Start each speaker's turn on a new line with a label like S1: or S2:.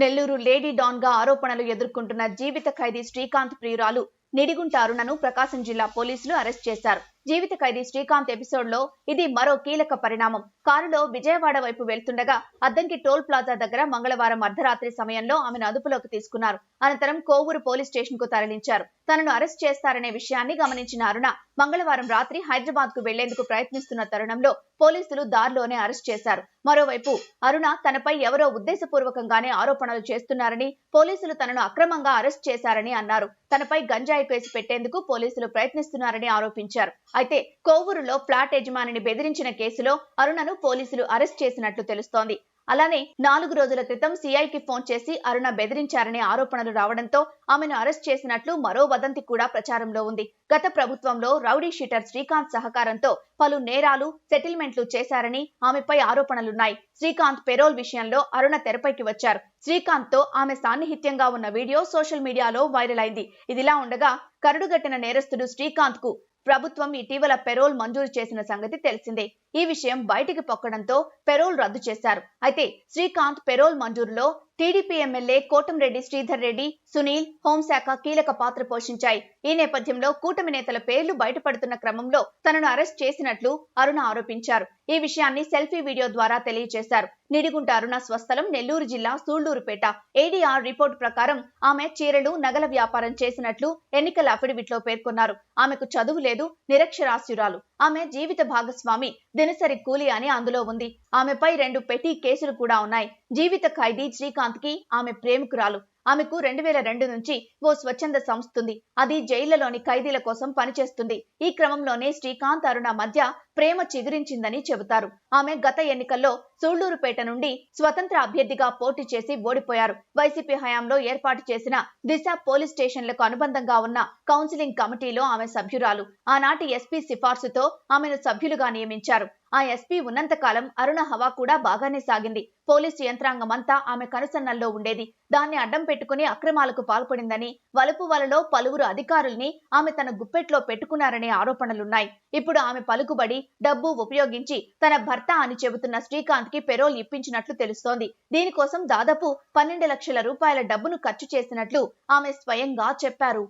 S1: Nellore lady డాన్గా ఆరోపణలు ఎదుర్కొంటున్న జీవిత ఖైదీ శ్రీకాంత్ ప్రియురాలు నిడిగుంట అరుణను ప్రకాశం జిల్లా పోలీసులు అరెస్ట్ చేశారు. జీవిత ఖైదీ శ్రీకాంత్ ఎపిసోడ్లో ఇది మరో కీలక పరిణామం. కారులో విజయవాడ వైపు వెళ్తుండగా అద్దంకి టోల్ ప్లాజా దగ్గర మంగళవారం అర్ధరాత్రి సమయంలో ఆమెను అదుపులోకి తీసుకున్నారు. అనంతరం కోవూరు పోలీస్ స్టేషన్కు తరలించారు. తనను అరెస్ట్ చేస్తారనే విషయాన్ని గమనించిన అరుణ మంగళవారం రాత్రి హైదరాబాద్కు వెళ్ళేందుకు ప్రయత్నిస్తున్న తరుణంలో పోలీసులు దారిలోనే అరెస్ట్ చేశారు. మరోవైపు అరుణ తనపై ఎవరో ఉద్దేశపూర్వకంగానే ఆరోపణలు చేస్తున్నారని పోలీసులు తనను అక్రమంగా అరెస్ట్ చేశారని అన్నారు. తనపై గంజాయి కేసు పెట్టేందుకు పోలీసులు ప్రయత్నిస్తున్నారని ఆరోపించారు. అయితే కోవూరులో ఫ్లాట్ యజమానిని బెదిరించిన కేసులో అరుణను పోలీసులు అరెస్ట్ చేసినట్లు తెలుస్తోంది. అలానే నాలుగు రోజుల క్రితం సిఐకి ఫోన్ చేసి అరుణ బెదిరించారనే ఆరోపణలు రావడంతో ఆమెను అరెస్ట్ చేసినట్లు మరో వదంతి కూడా ప్రచారంలో ఉంది. గత ప్రభుత్వంలో రౌడీ షీటర్ శ్రీకాంత్ సహకారంతో పలు నేరాలు సెటిల్మెంట్లు చేశారని ఆమెపై ఆరోపణలున్నాయి. శ్రీకాంత్ పెరోల్ విషయంలో అరుణ తెరపైకి వచ్చారు. శ్రీకాంత్తో ఆమె సాన్నిహిత్యంగా ఉన్న వీడియో సోషల్ మీడియాలో వైరల్ అయింది. ఇదిలా ఉండగా కరడుగట్టిన నేరస్తుడు శ్రీకాంత్కు ప్రభుత్వం ఇటీవల పెరోల్ మంజూరు చేసిన సంగతి తెలిసిందే. ఈ విషయం బయటికి పొక్కడంతో పెరోల్ రద్దు చేశారు. అయితే శ్రీకాంత్ పెరోల్ మంజూరులో టీడీపీ ఎమ్మెల్యే కోటంరెడ్డి శ్రీధర్ రెడ్డి సునీల్ హోంశాఖ కీలక పాత్ర పోషించాయి. ఈ నేపథ్యంలో కూటమి నేతల పేర్లు బయటపడుతున్న క్రమంలో తనను అరెస్ట్ చేసినట్లు అరుణ ఆరోపించారు. ఈ విషయాన్ని సెల్ఫీ వీడియో ద్వారా తెలియజేశారు. నిడిగుంట అరుణ స్వస్థలం నెల్లూరు జిల్లా సూళ్ళూరుపేట ఏడీఆర్ రిపోర్ట్ ప్రకారం ఆమె చీరలు నగల వ్యాపారం చేసినట్లు ఎన్నికల అఫిడవిట్లో పేర్కొన్నారు. ఆమెకు చదువు లేదు నిరక్షరాస్యురాలు. ఆమె జీవిత భాగస్వామి దినసరి కూలి అని అందులో ఉంది. ఆమెపై రెండు పెటీ కేసులు కూడా ఉన్నాయి. జీవిత ఖైదీ శ్రీకాంత్ కి ఆమె ప్రేమికురాలు. ఆమెకు రెండు వేల రెండు నుంచి ఓ స్వచ్ఛంద సంస్థ ఉంది. అది జైళ్ళలోని ఖైదీల కోసం పనిచేస్తుంది. ఈ క్రమంలోనే శ్రీకాంత్ అరుణ మధ్య ప్రేమ చిగురించిందని చెబుతారు. ఆమె గత ఎన్నికల్లో సూళ్ళూరుపేట నుండి స్వతంత్ర అభ్యర్థిగా పోటీ చేసి ఓడిపోయారు. వైసీపీ హయాంలో ఏర్పాటు చేసిన దిశ పోలీస్ స్టేషన్లకు అనుబంధంగా ఉన్న కౌన్సిలింగ్ కమిటీలో ఆమె సభ్యురాలు. ఆనాటి ఎస్పీ సిఫార్సుతో ఆమెను సభ్యులుగా నియమించారు. ఆ ఎస్పీ ఉన్నంతకాలం అరుణ హవా కూడా బాగానే సాగింది. పోలీసు యంత్రాంగమంతా ఆమె కనుసన్నల్లో ఉండేది. దాన్ని అడ్డం పెట్టుకుని అక్రమాలకు పాల్పడిందని వలుపు వలలో పలువురు అధికారుల్ని ఆమె తన గుప్పెట్లో పెట్టుకున్నారనే ఆరోపణలున్నాయి. ఇప్పుడు ఆమె పలుకుబడి డబ్బు ఉపయోగించి తన భర్త అని చెబుతున్న శ్రీకాంత్కి పెరోల్ ఇప్పించినట్లు తెలుస్తోంది. దీనికోసం దాదాపు పన్నెండు లక్షల రూపాయల డబ్బును ఖర్చు చేసినట్లు ఆమె స్వయంగా చెప్పారు.